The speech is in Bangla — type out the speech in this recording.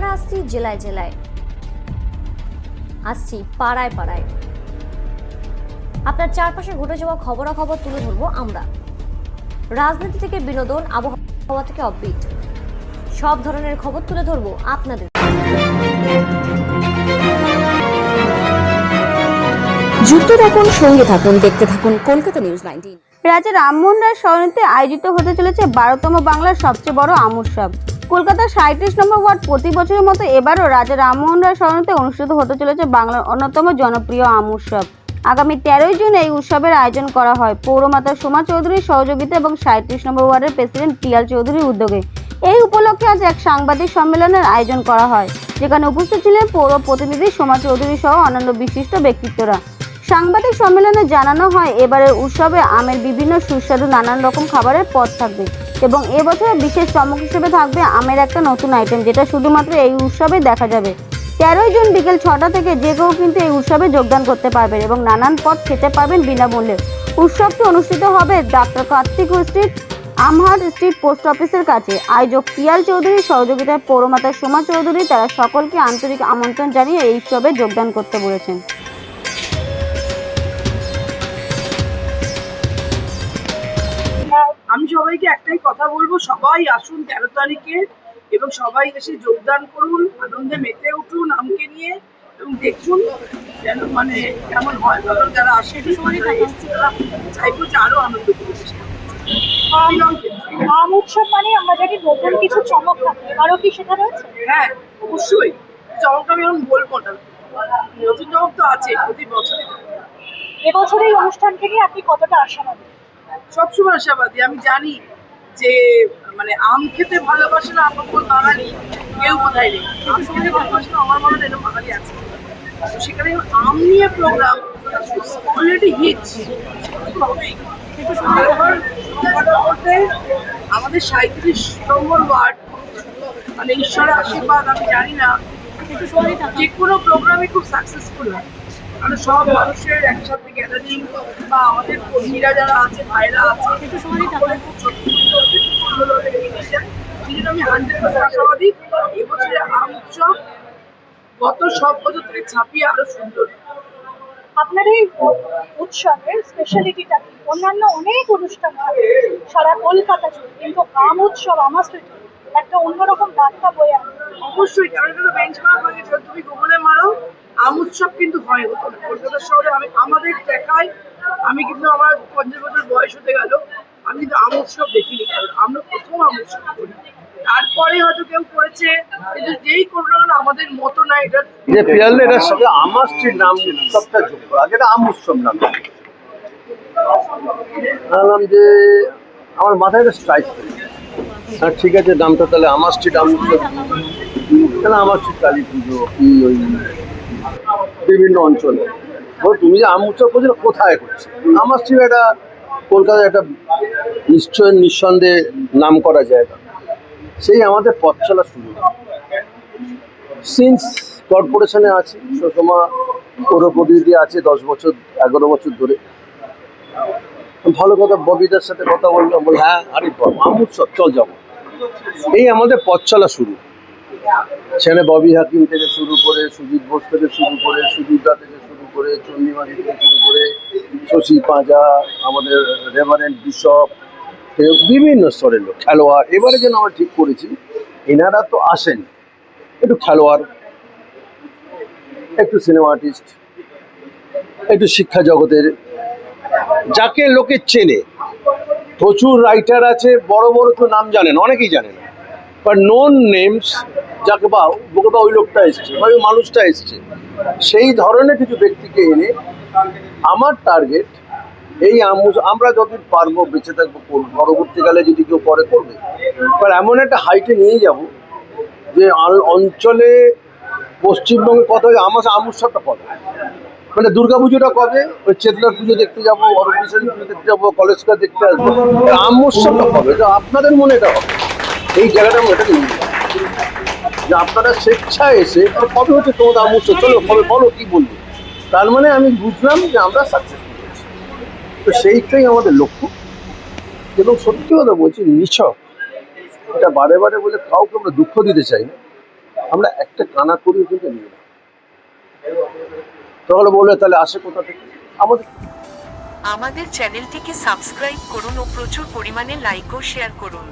আমরা আসছি জেলায় জেলায়। আসছি পাড়ায় পাড়ায়। আপনার চারপাশে ঘটে যাওয়া খবরাখবর তুলে ধরবো আমরা। রাজনীতি থেকে বিনোদন আবহাওয়া থেকে অববিট সব ধরনের খবর তুলে ধরবো আপনাদের। যুক্ত থাকুন সঙ্গে থাকুন দেখতে থাকুন কলকাতা নিউজ নাইনটিন রাজা রামমোহন রায় সরণিতে আয়োজিত হতে চলেছে বারোতম বাংলার সবচেয়ে বড় আম উৎসব কলকাতার সাঁত্রিশ নম্বর ওয়ার্ড প্রতি বছরের মতো এবারও রাজা রামমোহন রায় সরণিতে অনুষ্ঠিত হতে চলেছে বাংলার অন্যতম জনপ্রিয় আম উৎসব। আগামী তেরোই জুন এই উৎসবের আয়োজন করা হয়। পৌরমাতা সোমা চৌধুরীর সহযোগিতা এবং সাঁত্রিশ নম্বর ওয়ার্ডের প্রেসিডেন্ট পিয়াল চৌধুরীর উদ্যোগে এই উপলক্ষে আজ এক সাংবাদিক সম্মেলনের আয়োজন করা হয়, যেখানে উপস্থিত ছিলেন পৌর প্রতিনিধি সোমা চৌধুরী সহ অন্যান্য বিশিষ্ট ব্যক্তিত্বরা। সাংবাদিক সম্মেলনে জানানো হয়, এবারের উৎসবে আমের বিভিন্ন সুস্বাদু নানান রকম খাবারের পদ থাকবে এবং এবছরের বিশেষ চমক হিসেবে থাকবে আমের একটা নতুন আইটেম যেটা শুধুমাত্র এই উৎসবে দেখা যাবে। তেরোই জুন বিকেল ছটা থেকে যে কেউ কিন্তু এই উৎসবে যোগদান করতে পারবেন এবং নানান পদ খেতে পারবেন বিনামূল্যে। উৎসবটি অনুষ্ঠিত হবে doctor Kartik street, Amherst street post office কাছে। আয়োজক পিয়াল চৌধুরীর সহযোগিতায় পৌরমাতা সোমা চৌধুরী, তারা সকলকে আন্তরিক আমন্ত্রণ জানিয়ে এই উৎসবে যোগদান করতে বলেছেন। সবাইকে একটাই কথা বলব সবাই আসুন তেরো তারিখে এবং সবাই এসে যোগদান করুন আনন্দে মেতে উঠুন আমকে নিয়ে এবং দেখুন যেন মানে কেমন হয়। কারণ যারা আসে চাইব যে আরও আনন্দ আম উৎসব মানে আমরা জানি নতুন কিছু চমক থাকে। আরও কি সেটা রয়েছে? হ্যাঁ অবশ্যই। চমকটা আমি এখন বলব না। নতুন চমক তো আছে প্রতি বছরই। এবছর এই অনুষ্ঠানকে নিয়ে আপনি কতটা আশাবাদী? সবসময় আশাবাদী। আমি জানি যে মানে আম খেতে ভালোবাসে না আমার কোনো বাঙালি কেউ বোধহয় নেই। আম খেতে ভালোবাসে না আমার মনে হয় এরকম বাঙালি আছে। তো সেখানে আম নিয়ে প্রোগ্রাম অলরেডি হিট হবেই আমাদের সাঁত্রিশ নম্বর ওয়ার্ড মানে ঈশ্বরের আশীর্বাদ আমি জানি না। যে কোনো প্রোগ্রামই খুব সাকসেসফুল হয়। কারণ সব মানুষের একসাথে গ্যাদারিং বা আমাদের কর্মীরা যারা আছে ভাইরা আছে জন্য আমি হান্ড্রেড পার্সেন্ট আশাবাদী এবছরে আম উৎসব গত সব বছর থেকে ছাপিয়ে আরও সুন্দর। আপনার এই উৎসবের স্পেশালিটিটা কি? অন্যান্য অনেক অনুষ্ঠান হয় সারা কলকাতা জুড়ে। কিন্তু আম উৎসব আমার স্ট্রিটে একটা অন্যরকম বার্তা বয়ে আনে। অবশ্যই কারণ এটা তো বেঞ্চমার্ক হয়ে গেছে তুমি গুগলে মারো আম উৎসব কিন্তু হয়। হতো না কলকাতা শহরে আমি আমাদের দেখায়, আমি কিন্তু আমার পঞ্চাশ বছর বয়স হতে গেল, আমি কিন্তু আম উৎসব দেখিনি, কারণ আমরা প্রথম আম উৎসব করি। তারপরে হয়তো কেউ করেছে, কিন্তু যেই করল না আমাদের মতো না, এটা যে এটার সাথে আমার স্ত্রীর নাম উৎসবটা যোগ করা। যেটা আম উৎসব নাম ভাবলাম যে আমার মাথায় একটা স্ট্রাইক হ্যাঁ ঠিক আছে, নামটা তাহলে আমার স্ট্রিট আম কেন আমার স্ট্রিট কালী পুজো বিভিন্ন অঞ্চলে। তুমি যে আম উৎসব করছ কোথায় করছ আমার স্ট্রিট একটা কলকাতায় একটা নিশ্চয় নিঃসন্দেহে নাম করা জায়গা। সেই আমাদের পথ চলা শুরু সিন্স কর্পোরেশনে আছি, সুষমা পৌর প্রতিনিধি আছে দশ বছর, এগারো বছর ধরে। ভালো কথা ববিদার সাথে কথা বললাম বল হ্যাঁ আরে আম উৎসব, চল যাব। এই আমাদের পথ চলা শুরু। সেখানে ববি হাকিম থেকে শুরু করে, সুজিত বোস থেকে শুরু করে সুজিতা থেকে শুরু করে চন্ডিমারি থেকে শুরু করে, শশী পাঁজা, আমাদের রেভারেন্ট বিশপ বিভিন্ন স্তরের লোক, খেলোয়াড়। এবারে যেন আমরা ঠিক করেছি, এনারা তো আসেন। একটু খেলোয়াড়, একটু সিনেমা আর্টিস্ট, একটু শিক্ষা জগতের, যাকে লোকে চেনে। প্রচুর রাইটার আছে, বড় বড় তো নাম জানেন, অনেকেই জানেন। বাট নোন নেমস যাকে বা বা ওই লোকটা এসছে বা ওই মানুষটা এসছে, সেই ধরনের কিছু ব্যক্তিকে এনে আমার টার্গেট এই আম- আমরা যতদিন পারব বেঁচে থাকব, করব। পরবর্তীকালে যদি কেউ পরে করবে, এবার এমন একটা হাইটে নিয়ে যাব যে অঞ্চলে পশ্চিমবঙ্গে কত আমার আম উৎসবটা কবে মানে দুর্গা পুজোটা কবে? ওই চেতনার পুজো দেখতে যাব অরবিশালী পুজো দেখতে যাব, কলেজটা দেখতে আসব। এর আম কবে? আপনাদের মনে এটা হবে। এই জায়গাটা আমি এটা নিয়ে। যে আপনারা স্বেচ্ছায় এসে কবে হচ্ছে তোমাদের আম উৎসব চলো, কবে বলো, কি বলব? তার মানে আমি বুঝলাম যে আমরা সাকসেসফুল হয়েছি। তো সেইটাই আমাদের লক্ষ্য। এবং সত্যি কথা বলছি, নিছক, এটা বারে বারে বলে কাউকে আমরা দুঃখ দিতে চাই না। আমরা একটা কানা করিও কিন্তু নিই না তাহলে বলবে তাহলে আসে কোথা থেকে? আমাদের আমাদের চ্যানেলটিকে সাবস্ক্রাইব করুন ও প্রচুর পরিমাণে লাইক ও শেয়ার করুন।